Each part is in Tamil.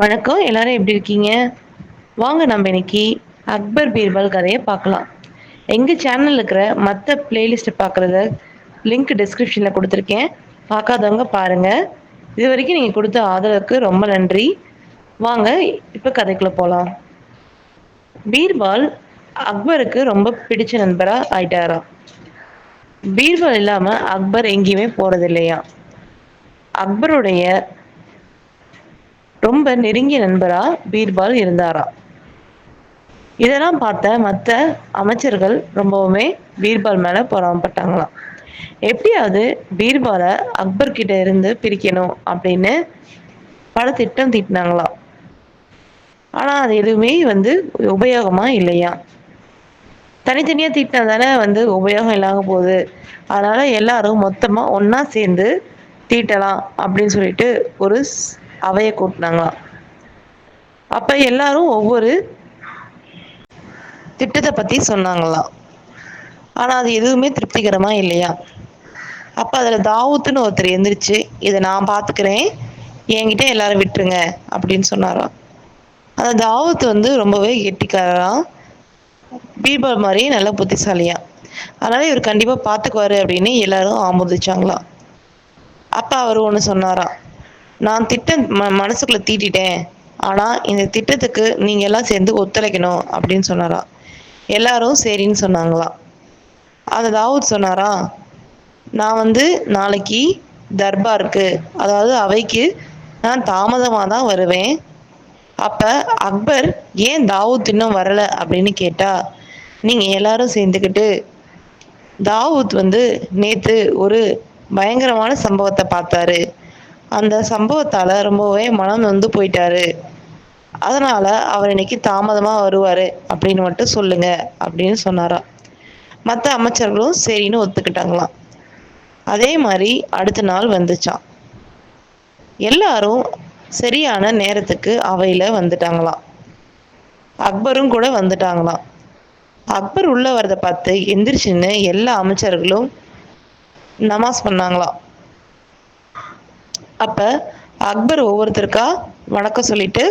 வணக்கம் எல்லாரும் எப்படி இருக்கீங்க? வாங்க நம்ம இன்னைக்கு அக்பர் பீர்பால் கதையை பார்க்கலாம். எங்க சேனலில் இருக்கிற மற்ற பிளேலிஸ்ட்ட பாக்குறத லிங்க் டிஸ்கிரிப்ஷன்ல கொடுத்துருக்கேன். பார்க்காதவங்க பாருங்க. இது வரைக்கும் நீங்க கொடுத்த ஆதரவுக்கு ரொம்ப நன்றி. வாங்க இப்ப கதைக்குள்ள போகலாம் பீர்பால் அக்பருக்கு ரொம்ப பிடிச்ச நண்பரா ஆயிட்டாரா? பீர்பால் இல்லாம அக்பர் எங்கேயுமே போறது இல்லையா அக்பருடைய ரொம்ப நெருங்கிய நண்பரா பீர்பால் இருந்தாரா? இதெல்லாம் பார்த்த மற்ற அமைச்சர்கள் ரொம்பவுமே பீர்பால் மேல பொறாமப்பட்டாங்களாம் எப்படியாவது பீர்பால அக்பர் கிட்ட இருந்து பிரிக்கணும் அப்படின்னு பல திட்டம் தீட்டினாங்களாம் ஆனா அது எதுவுமே வந்து உபயோகமா இல்லையா? தனித்தனியா தீட்டினா தானே வந்து உபயோகம் இல்லாம போகுது. அதனால எல்லாரும் மொத்தமா ஒன்னா சேர்ந்து தீட்டலாம் அப்படின்னு சொல்லிட்டு ஒரு அவைய கூட்டினாங்களாம் அப்ப எல்லாரும் ஒவ்வொரு திட்டத்தை பத்தி சொன்னாங்களா? ஆனா அது எதுவுமே திருப்திகரமா இல்லையா? அப்ப அதுல தாவூத்துன்னு ஒருத்தர் எந்திரிச்சு இதை நான் பாத்துக்கறே என்கிட்ட எல்லாரும் விட்டுருங்க. அப்படின்னு சொன்னாராம் அந்த தாவூத் வந்து ரொம்பவே கெட்டிக்காரரான் பீபர் மாதிரி நல்ல புத்திசாலியா. அதனால இவர் கண்டிப்பா பாத்துக்குவாரு அப்படின்னு எல்லாரும் ஆமோதிச்சாங்களா? அப்ப அவர் ஒண்ணு சொன்னாராம் நான் திட்டம் ம மனசுக்குள்ள தீட்டிட்டேன். ஆனா இந்த திட்டத்துக்கு நீங்க எல்லாம் சேர்ந்து ஒத்துழைக்கணும் அப்படின்னு சொன்னாரா? எல்லாரும் சரின்னு சொன்னாங்களா? அதை தாவூத் சொன்னாரா? நான் வந்து நாளைக்கு தர்பாருக்கு அதாவது அவைக்கு நான் தாமதமாக தான் வருவேன். அப்போ அக்பர் ஏன் தாவூத் இன்னும் வரலை அப்படின்னு கேட்டா நீங்கள் எல்லாரும் சேர்ந்துக்கிட்டு தாவூத் வந்து நேற்று ஒரு பயங்கரமான சம்பவத்தை பார்த்தாரு. அந்த சம்பவத்தால ரொம்பவே மனம் நொந்து போயிட்டாரு. அதனால அவர் இன்னைக்கு தாமதமா வருவாரு அப்படின்னு மட்டும் சொல்லுங்க அப்படின்னு சொன்னாரா. மற்ற அமைச்சர்களும் சரின்னு ஒத்துக்கிட்டாங்களாம். அதே மாதிரி அடுத்த நாள் வந்துச்சா எல்லாரும் சரியான நேரத்துக்கு அவையில வந்துட்டாங்களாம். அக்பரும் கூட வந்துட்டாங்களாம். அக்பர் உள்ள வரத பார்த்து எந்திரிச்சுன்னு எல்லா அமைச்சர்களும் நமாஸ் பண்ணாங்களாம். அப்போ அக்பர் ஒவ்வொருத்தருக்கா வணக்கம் சொல்லிட்டு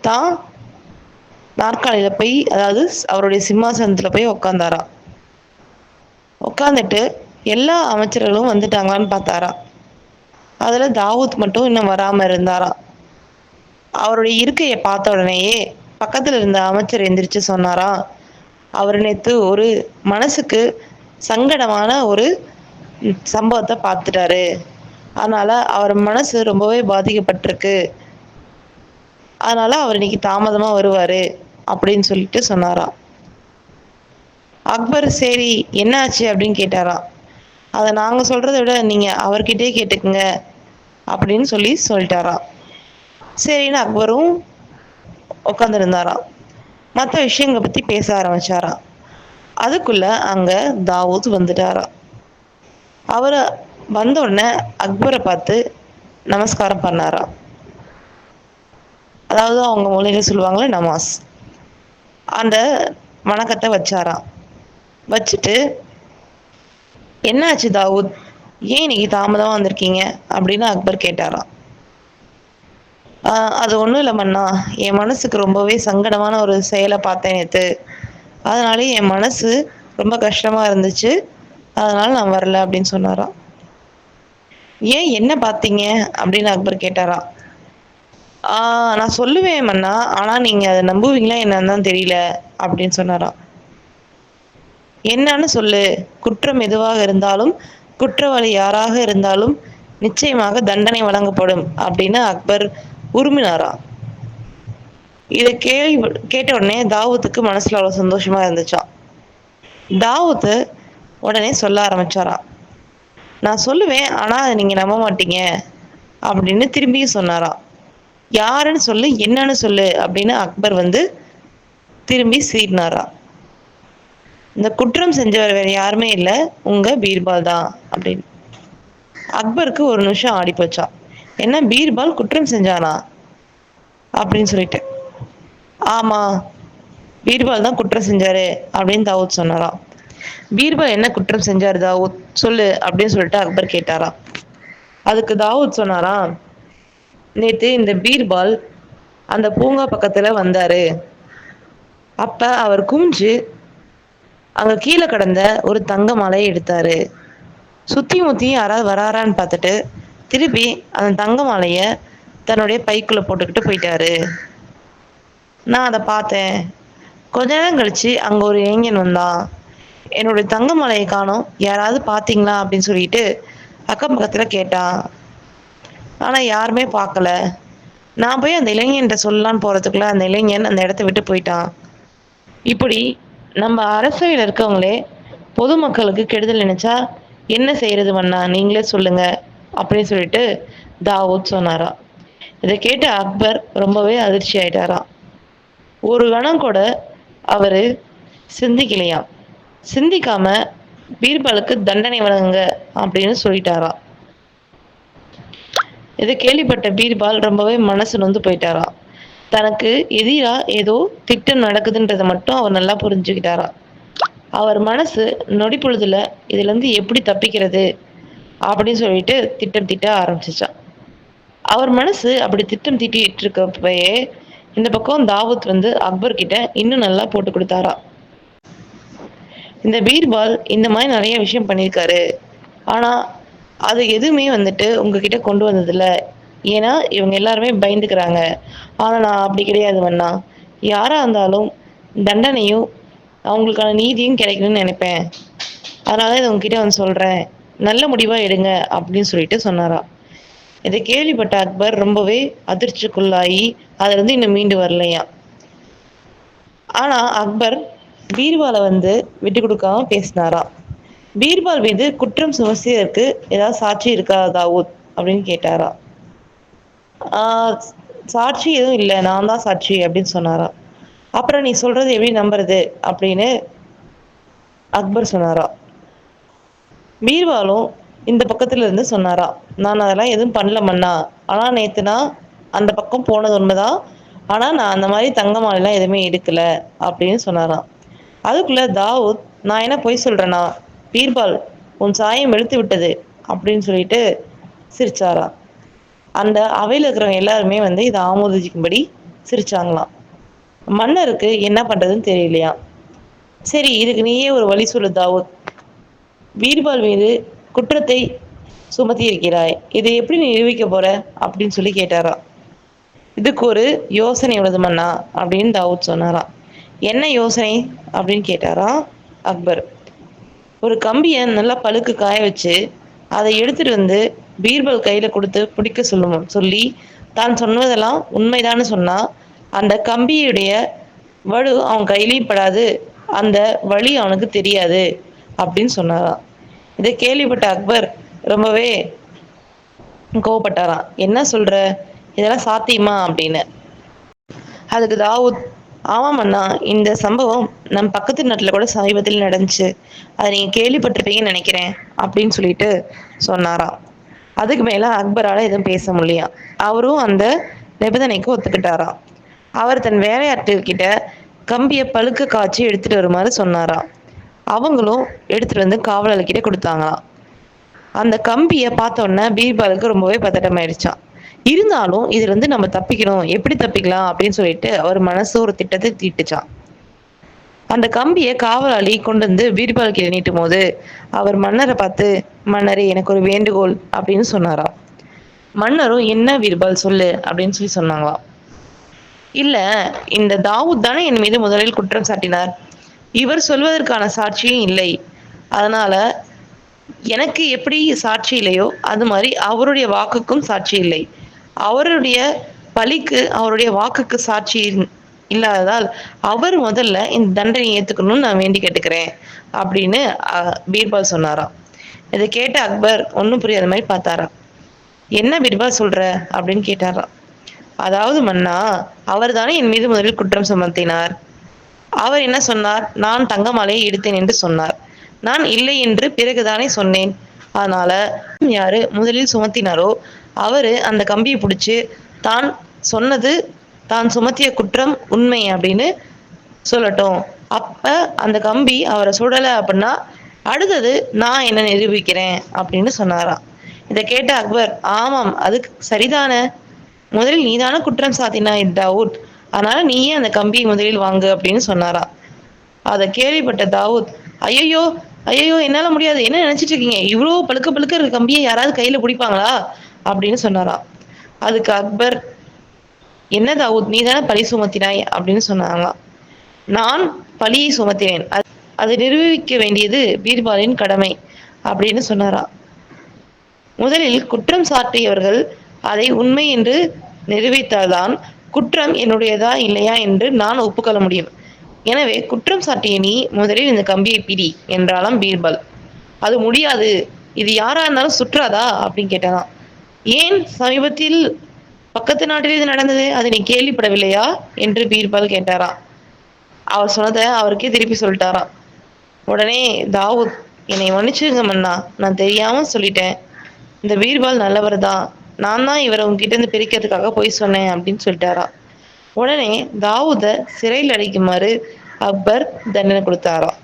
தான் நாற்காலியில் போய் அதாவது அவருடைய சிம்மாசனத்தில் போய் உக்காந்தாரா? உட்காந்துட்டு எல்லா அமைச்சர்களும் வந்துட்டாங்களான்னு பார்த்தாரா? அதில் தாவூத் மட்டும் இன்னும் வராமல் இருந்தாரா? அவருடைய இருக்கையை பார்த்த உடனேயே பக்கத்தில் இருந்த அமைச்சர் எந்திரிச்சு சொன்னாரா? அவர் நேற்று ஒரு மனசுக்கு சங்கடமான ஒரு சம்பவத்தை பார்த்துட்டாரு. அதனால அவர் மனசு ரொம்பவே பாதிக்கப்பட்டிருக்கு. அதனால அவர் இன்னைக்கு தாமதமா வருவாரு அப்படின்னு சொல்லிட்டு சொன்னாரா அக்பர் சரி என்ன ஆச்சு அப்படின்னு கேட்டாராம். அதை நாங்க சொல்றத விட நீங்க அவர்கிட்டே கேட்டுக்குங்க அப்படின்னு சொல்லி சொல்லிட்டாராம். சரின்னு அக்பரும் உட்காந்துருந்தாராம் மற்ற விஷயங்களை பற்றி பத்தி பேச ஆரம்பிச்சாரா அதுக்குள்ள அங்க தாவூத் வந்துட்டாரா அவரை வந்த உடனே அக்பரை பார்த்து நமஸ்காரம் பண்ணாரா. அதாவது அவங்க மொழியில சொல்லுவாங்கல்ல நமாஸ். அந்த வணக்கத்தை வச்சாரா. வச்சுட்டு என்னாச்சு தாவூத்? ஏன் இன்னைக்கு தாமதமா வந்திருக்கீங்க? அப்படின்னு அக்பர் கேட்டாராம் அது ஒன்றும் இல்லை மன்னா. என் மனசுக்கு ரொம்பவே சங்கடமான ஒரு செயலை பார்த்தேன் நேற்று அதனாலே என் மனசு ரொம்ப கஷ்டமா இருந்துச்சு. அதனால நான் வரல அப்படின்னு சொன்னாரா. ஏன் என்ன பார்த்தீங்க? அப்படின்னு அக்பர் கேட்டாரா நான் சொல்லுவேன் சொல்லுவே மன்னா ஆனா நீங்க அதை நம்புவீங்களா தான் தெரியல அப்படின்னு சொன்னாரா என்னன்னு சொல்லு குற்றம் எதுவாக இருந்தாலும் குற்றவாளி யாராக இருந்தாலும் நிச்சயமாக தண்டனை வழங்கப்படும் அப்படின்னு அக்பர் உருமினாராம். இதை கேள்வி கேட்ட உடனே தாவூத்துக்கு மனசுல அவ்வளவு சந்தோஷமா இருந்துச்சா தாவூத்து உடனே சொல்ல ஆரம்பிச்சாரா நான் சொல்லுவேன் ஆனால் அதை நீங்கள் நம்ப மாட்டீங்க அப்படின்னு திரும்பியும் சொன்னாரா. யாருன்னு சொல்லு என்னன்னு சொல்லு அப்படின்னு அக்பர் வந்து திரும்பி சீறினாரா. இந்த குற்றம் செஞ்சவர் வேற யாருமே இல்லை உங்க பீர்பால் தான் அப்படின்னு. அக்பருக்கு ஒரு நிமிஷம் ஆடி போச்சா. என்ன பீர்பால் குற்றம் செஞ்சானா? அப்படின்னு சொல்லிட்டு. ஆமா பீர்பால் தான் குற்றம் செஞ்சாரு அப்படின்னு தாவூத் சொன்னாரா. பீர்பால் என்ன குற்றம் செஞ்சாரு தாவூத்? சொல்லு அப்படின்னு சொல்லிட்டு அக்பர் கேட்டாரா அதுக்கு தாவூத் சொன்னாரா நேத்து இந்த பீர்பால் அந்த பூங்கா பக்கத்துல வந்தாரு. அப்ப அவர் குமிஞ்சு அங்க கீழே கடந்த ஒரு தங்க மாலையை எடுத்தாரு. சுத்தி முத்தி யாராவது வராரான்னு பார்த்துட்டு திருப்பி அந்த தங்க மாலைய தன்னுடைய பைக்குள்ள போட்டுக்கிட்டு போயிட்டாரு. நான் அதை பார்த்தேன். கொஞ்ச நேரம் கழிச்சு அங்க ஒரு இளைஞன் வந்தா என்னுடைய தங்க மலையை காணும். யாராவது பாத்தீங்களா அப்படின்னு சொல்லிட்டு அக்கம் பக்கத்துல கேட்டான் ஆனா யாருமே பார்க்கல. நான் போய் அந்த இளைஞன்ட்ட சொல்லலான்னு போறதுக்குள்ள அந்த இளைஞன் அந்த இடத்த விட்டு போயிட்டான். இப்படி நம்ம அரசவையில இருக்கவங்களே பொதுமக்களுக்கு கெடுதல் நினைச்சா என்ன செய்யறது வண்ணா நீங்களே சொல்லுங்க. அப்படின்னு சொல்லிட்டு தாவூத் சொன்னாரா. இதை கேட்டு அக்பர் ரொம்பவே அதிர்ச்சி ஆயிட்டாரா. ஒரு கணம் கூட அவரு சிந்திக்கலையா சிந்திக்காம பீர்பாலுக்கு தண்டனை வழங்குங்க அப்படின்னு சொல்லிட்டாரா. இதை கேள்விப்பட்ட பீர்பால் ரொம்பவே மனசு நொந்து போயிட்டாரா. தனக்கு எதிரா ஏதோ திட்டம் நடக்குதுன்றதை மட்டும் அவர் நல்லா புரிஞ்சுக்கிட்டாரா. அவர் மனசு நொடி பொழுதுல இதுல இருந்து எப்படி தப்பிக்கிறது அப்படின்னு சொல்லிட்டு திட்டம் திட்ட ஆரம்பிச்சிச்சா. அவர் மனசு அப்படி திட்டம் திட்டிட்டு இருக்கப்பயே இந்த பக்கம் தாவூத் வந்து அக்பர் கிட்ட இன்னும் நல்லா போட்டு குடுத்தாரா. இந்த பீர்பால் இந்த மாதிரி நிறைய விஷயம் பண்ணியிருக்காரு. ஆனால் அது எதுவுமே வந்துட்டு உங்ககிட்ட கொண்டு வந்ததில்ல. ஏன்னா இவங்க எல்லாருமே பயந்துக்கிறாங்க. ஆனால் நான் அப்படி கிடையாது வண்ணா யாராக இருந்தாலும் தண்டனையும் அவங்களுக்கான நீதியும் கிடைக்கணும்னு நினைப்பேன். அதனால இதை உங்ககிட்ட வந்து சொல்கிறேன் நல்ல முடிவாக எடுங்க அப்படின்னு சொல்லிட்டு சொன்னாரா. இதை கேள்விப்பட்ட அக்பர் ரொம்பவே அதிர்ச்சிக்குள்ளாகி அதுலேருந்து இருந்து மீண்டு வரலையா ஆனால் அக்பர் பீர்பால வந்து விட்டு கொடுக்காம பேசினாராம் பீர்பால் மீது குற்றம் சுமசியருக்கு ஏதாவது சாட்சி இருக்கா தாவூத்? அப்படின்னு கேட்டாரா. சாட்சி எதுவும் இல்லை நான் தான் சாட்சி அப்படின்னு சொன்னாரா. அப்புறம் நீ சொல்றது எப்படி நம்புறது அப்படின்னு அக்பர் சொன்னாரா. பீர்பாலும் இந்த பக்கத்துல இருந்து சொன்னாரா நான் அதெல்லாம் எதுவும் பண்ணல மன்னா. ஆனா நேத்து அந்த பக்கம் போனது உண்மைதான். ஆனா நான் அந்த மாதிரி தங்க மாலைல்லா எதுவுமே எடுக்கல அப்படின்னு சொன்னாரா அதுக்குள்ள தாவூத் நான் என்ன பொய் சொல்றேனா? பீர்பால் உன் சாயம் வெளுத்து விட்டது அப்படின்னு சொல்லிட்டு சிரிச்சாரா அந்த அவையில் இருக்கிறவங்க எல்லாருமே வந்து இதை ஆமோதிக்கும்படி சிரிச்சாங்களாம். மன்னருக்கு என்ன பண்ணுறதுன்னு தெரியலையா? சரி இதுக்கு நீயே ஒரு வழி சொல்லு தாவூத். பீர்பால் மீது குற்றத்தை சுமத்தி இருக்கிறாய். இதை எப்படி நீ நிரூபிக்க போற? அப்படின்னு சொல்லி கேட்டாரா இதுக்கு ஒரு யோசனை உள்ளது மன்னா அப்படின்னு தாவூத் சொன்னாரா என்ன யோசனை? அப்படின்னு கேட்டாராம் அக்பர். ஒரு கம்பியை நல்லா பழுக்கு காய வச்சு அதை எடுத்துட்டு வந்து பீர்பல் கையில கொடுத்து பிடிக்க சொல்லுவோம் சொல்லி தான் சொன்னதெல்லாம் உண்மைதான்னு சொன்னா அந்த கம்பியுடைய வலு அவன் கையிலையும் படாது அந்த வலி அவனுக்கு தெரியாது அப்படின்னு சொன்னாராம் இதை கேள்விப்பட்ட அக்பர் ரொம்பவே கோவப்பட்டாராம். என்ன சொல்ற? இதெல்லாம் சாத்தியமா? அப்படின்னு. அதுக்கு தாவூத் ஆமாம் அண்ணா இந்த சம்பவம் நம் பக்கத்து நாட்டில் கூட சமீபத்தில் நடந்துச்சு. அதை நீங்கள் கேள்விப்பட்டிருப்பீங்கன்னு நினைக்கிறேன் அப்படின்னு சொல்லிட்டு சொன்னாரா? அதுக்கு மேலே அக்பரால் எதுவும் பேச முடியா அவரும் அந்த நிபந்தனைக்கு ஒத்துக்கிட்டாரா? அவர் தன் வேலையாட்கள் கம்பியை பழுக்க காய்ச்சி எடுத்துட்டு வருமாறு சொன்னாரா? அவங்களும் எடுத்துட்டு வந்து காவலர்கிட்ட கொடுத்தாங்களாம். குடுத்தாங்களா அந்த கம்பியை பார்த்தோன்னே பீர்பாலுக்கு ரொம்பவே பதட்டமாயிடுச்சான் இருந்தாலும் இதுல இருந்து நம்ம தப்பிக்கணும். எப்படி தப்பிக்கலாம் அப்படின்னு சொல்லிட்டு அவர் மனசு ஒரு திட்டத்தை தீட்டுச்சான் அந்த கம்பிய காவலாளி கொண்டு வந்து பீர்பால் கீழே நீட்டும் போது அவர் மன்னரை பார்த்து மன்னரே எனக்கு ஒரு வேண்டுகோள் அப்படின்னு சொன்னாரா மன்னரும் என்ன பீர்பால் சொல்லு அப்படின்னு சொல்லி சொன்னாங்களா இல்ல இந்த தாவூத் தானே என் மீது முதலில் குற்றம் சாட்டினார். இவர் சொல்வதற்கான சாட்சியும் இல்லை. அதனால எனக்கு எப்படி சாட்சி இல்லையோ அது மாதிரி அவருடைய வாக்குக்கும் சாட்சி இல்லை. அவருடைய பழிக்கு அவருடைய வாக்குக்கு சாட்சி இல்லாததால் அவர் முதல்ல இந்த தண்டனை ஏத்துக்கணும்னு நான் வேண்டி கேட்டுக்கிறேன் அப்படின்னு பீர்பால் சொன்னாரா இதை கேட்ட அக்பர் ஒன்றும் புரியாத மாதிரி பார்த்தாராம். என்ன பீர்பால் சொல்ற? அப்படின்னு கேட்டாரா அதாவது மன்னா அவர் தானே என் மீது முதலில் குற்றம் சுமத்தினார். அவர் என்ன சொன்னார்? நான் தங்கமாலையை எடுத்தேன் என்று சொன்னார். நான் இல்லை என்று பிறகுதானே சொன்னேன். அதனால யாரு முதலில் சுமத்தினாரோ அவரு அந்த கம்பியை பிடிச்சி தான் சொன்னது தான் சுமத்திய குற்றம் உண்மை அப்படின்னு சொல்லட்டும். அப்ப அந்த கம்பி அவரை சுடல அப்படின்னா அடுத்தது நான் என்ன நிரூபிக்கிறேன் அப்படின்னு சொன்னாரா இதை கேட்ட அக்பர் ஆமாம் அது சரிதான? முதலில் நீதான குற்றம் சாட்டினாய் தாவூத் அதனால நீயே அந்த கம்பியை முதலில் வாங்கு அப்படின்னு சொன்னாராம். அதை கேள்விப்பட்ட தாவூத் ஐயையோ ஐயையோ என்னால முடியாது. என்ன நினைச்சிட்டு இருக்கீங்க இவ்ளோ பழுக்க பழுக்க இருக்க கம்பியை யாராவது கையில பிடிப்பாங்களா? அப்படின்னு சொன்னாராம் அதுக்கு அக்பர் என்ன தாவூத் நீ தானே பழி சுமத்தினாய்? அப்படின்னு சொன்னாங்களாம் நான் பழியை சுமத்தினேன். அது- அதை நிரூபிக்க வேண்டியது பீர்பாலின் கடமை அப்படின்னு சொன்னாராம் முதலில் குற்றம் சாட்டியவர்கள் அதை உண்மை என்று நிரூபித்தால்தான் குற்றம் என்னுடையதா இல்லையா என்று நான் ஒப்புக்கொள்ள முடியும். எனவே குற்றம் சாட்டிய நீ முதலில் இந்த கம்பியை பிடி என்றாலாம் பீர்பல். அது முடியாது. இது யாரா இருந்தாலும் சுற்றாதா? அப்படின்னு கேட்டாராம் ஏன் சமீபத்தில் பக்கத்து நாட்டில் இது நடந்தது? அதை நீ கேள்விப்படவில்லையா? என்று பீர்பால் கேட்டாராம். அவர் சொன்னதை அவருக்கே திருப்பி சொல்லிட்டாராம். உடனே தாவூத் என்னை மன்னிச்சிருங்க மன்னா. நான் தெரியாம சொல்லிட்டேன். இந்த பீர்பால் நல்லவர் தான் நான் தான் இவரை உங்ககிட்ட இருந்து பிரிக்கிறதுக்காக போய் சொன்னேன் அப்படின்னு சொல்லிட்டாராம். உடனே தாவூத சிறையில் அடைக்குமாறு அக்பர் தண்டனை கொடுத்தாராம்.